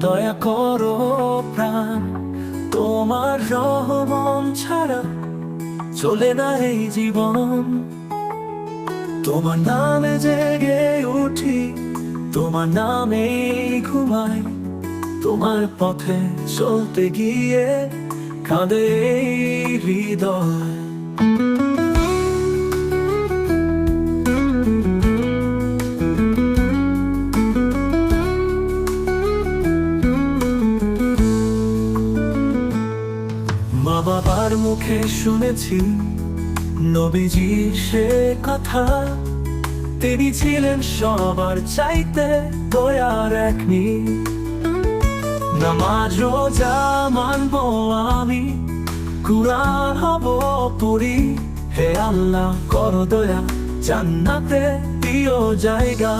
দয়া করো প্রাণ, তোমার রহমন ছাড়া চলে না এই জীবন। তোমার নামে জেগে উঠি, তোমার নামে ঘুমাই, তোমার পথে চলতে গিয়ে কাঁদে হৃদয়। শুনেছি নবীজি সে কথা। তিনি ছিলেন সবার চাইতে দয়ার একনি নামাজ, রোজা মানব আমি, কুরআন হব পড়ি হে আল্লাহ, কর দয়া, জান্নাতে দিও জায়গা।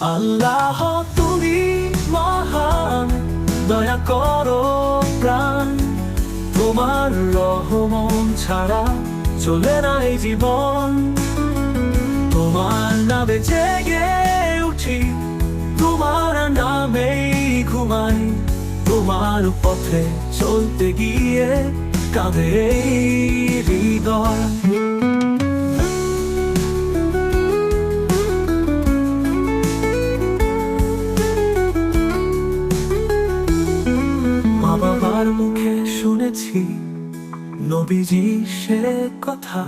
আল্লাহ, তুমি মহান, দয়া করো প্রাণ। তোমার রহমন ছাড়া চলে না এই জীবন। তোমার নামে জেগে উঠি, তোমার নামেই ঘুমাই। তোমার পথে চলতে গিয়ে কাঁদে হৃদয়। মা বাবার মুখে শুনেছি নবীজি সে কথা,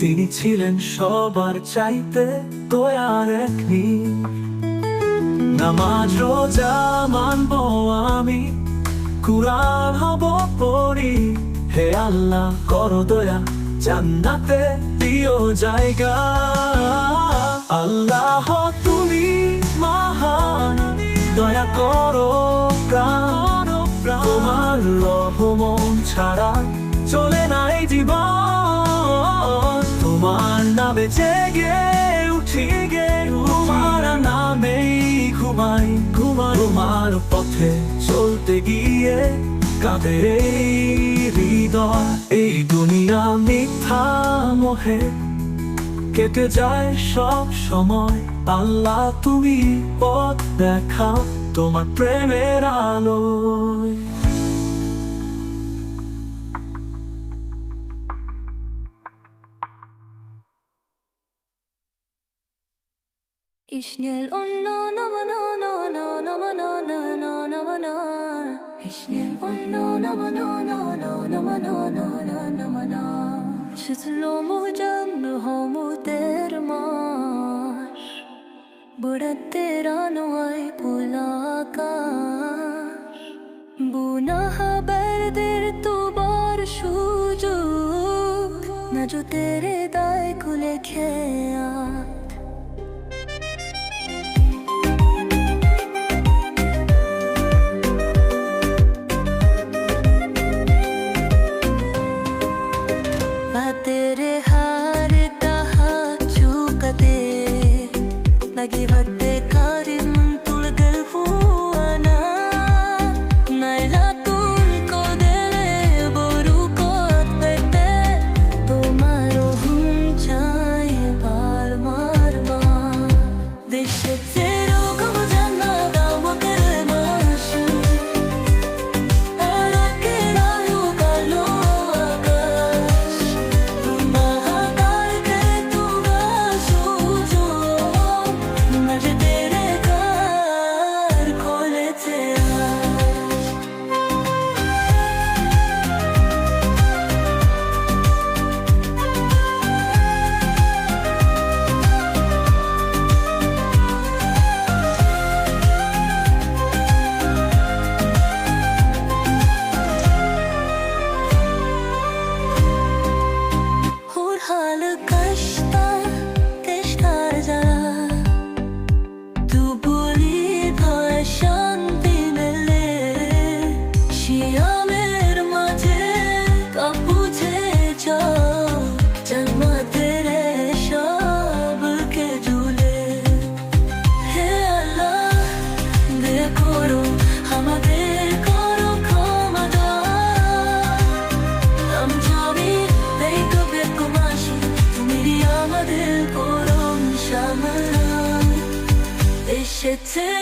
তিনি ছিলেন সবার চাইতে দয়ার একনি নামাজ, রোজা মানব আমি, কুরআন হব পড়ি। হে আল্লাহ, করো দয়া, জান্নাতে দিও জায়গা। পথে চলতে গিয়ে কাঁদে হৃদয়, এই দুনিয়া মিথ্যা মোহে। কেটে যায় সব সময়। আল্লাহ, তুমি পথ দেখাও তোমার প্রেমের onno nama no no mu ter maş Bada tera no ay pulakaş Buna haberdir তোবার সুযোগ না জো তেরে দায় খুলে খেয়া to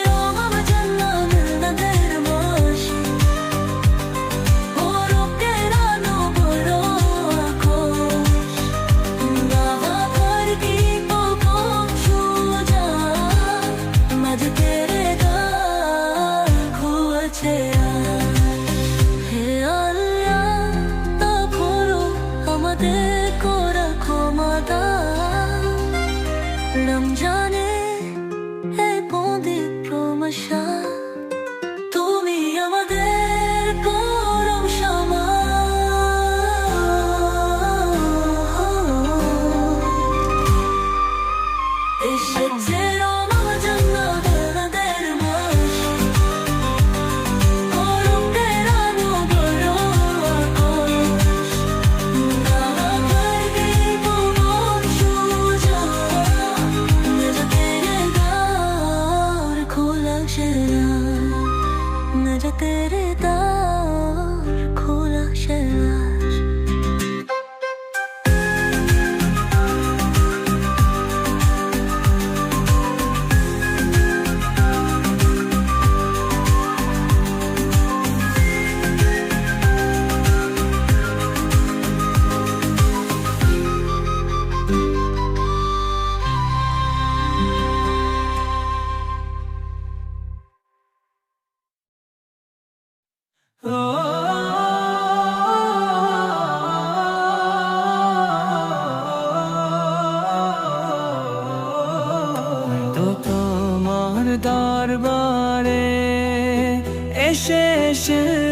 এসে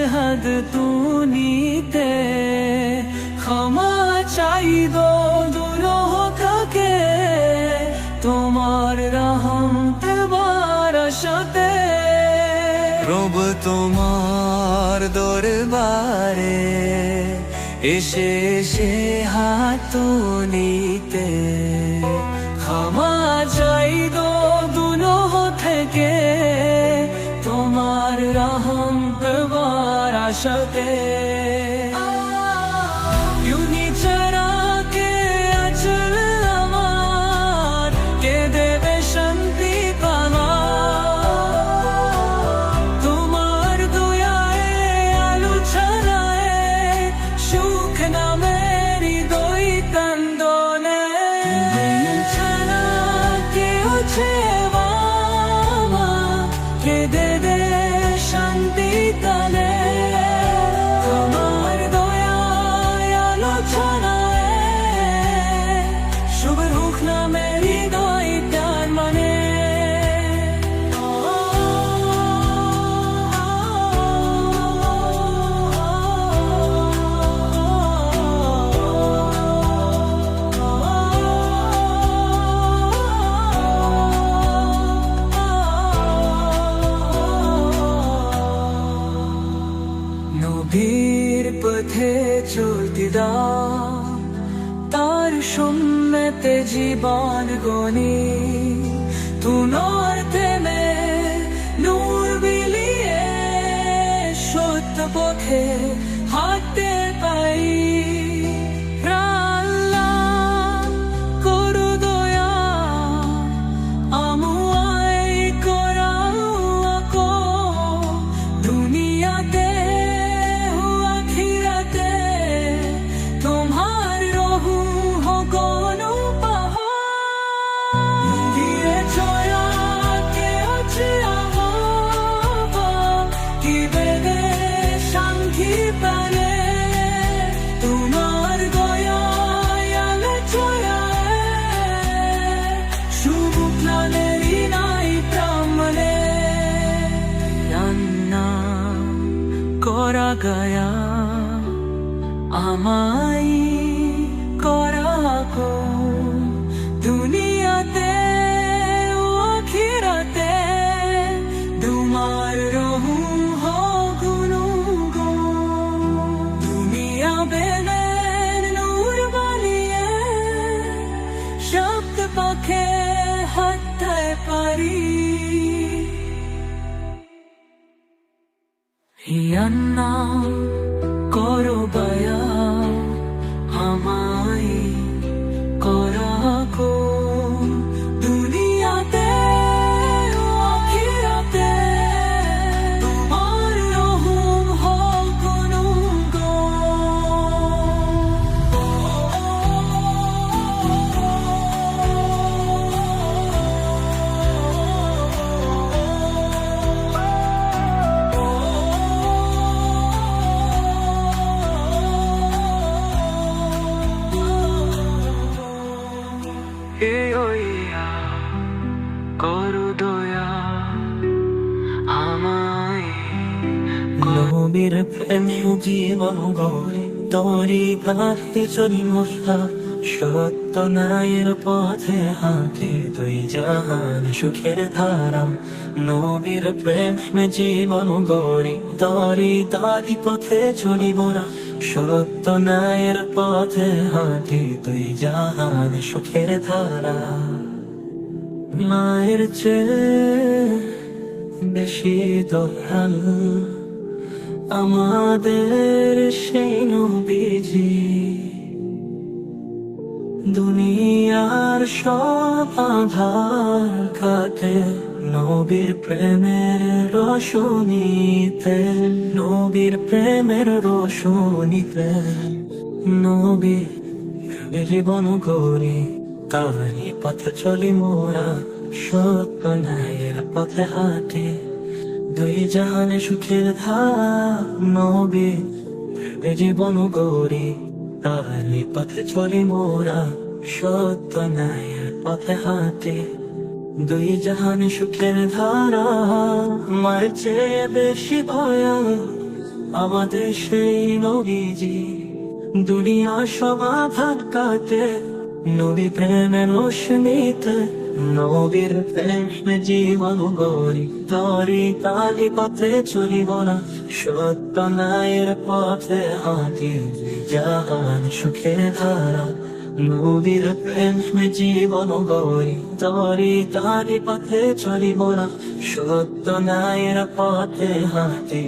হাত তুনিতে, ক্ষমা চাই দো দুরহ থাকে তোমার রহম বারসতে প্রভু তোমার দরবারে এসে সে হাত নিতে shall gain. সুন্নতে জীবন গনি তুনোর থেমে নূর বিলিয়ে সত্য পথে করা গয়া করু দয়া আমায়। নবীর প্রেম জীবন গড়ে, তোরি ভাতে চলি মশা সত্য নায়ের পথে হাতে তুই জাহান সুখের ধারাম নবীর প্রেম জীবন গড়ি, তরি তারি পথে চলি মোরা সত্য নায়ের পথে হাতে তুই জাহান সুখের ধারা। মায়ের চেয়ে বেশি দয়াল। আমাদের সেই নবীজি। দুনিয়ার সব আধার কাটে নবীর প্রেমের রোশনীতে, নবীর প্রেমের রোশনীতে। নবী জীবন করি তারই পথে চলি মোরা সত্য ন্যায়ের পথে হাঁটি। দুই জাহানে সুখের ধার নবী, ভেবে জীবন গড়ি তারই পথে চলি মোরা সত্য ন্যায়ের পথে হাঁটি। দুই জাহান সুখের ধারা চেয়ে বেশি ভয়া আমাদের সেই নবীজি, দুনিয়া সমাধান কাটে। নবী প্রেমে রোশনীতে নবীর প্রেমে জীবন গরি তরি তালি পথে চলিব না সত্য নায়ের পথে হাঁটি জাহান সুখের ধারা নবীর প্রেমে জীবন গরি তরি তালি পথে চলিব না সত্য নায়ের পথে হাঁটি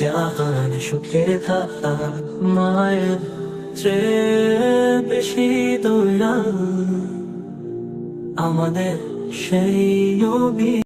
জাহান সুখের ধারা মায়ের চেয়ে বেশি আমাদের সেই নবী।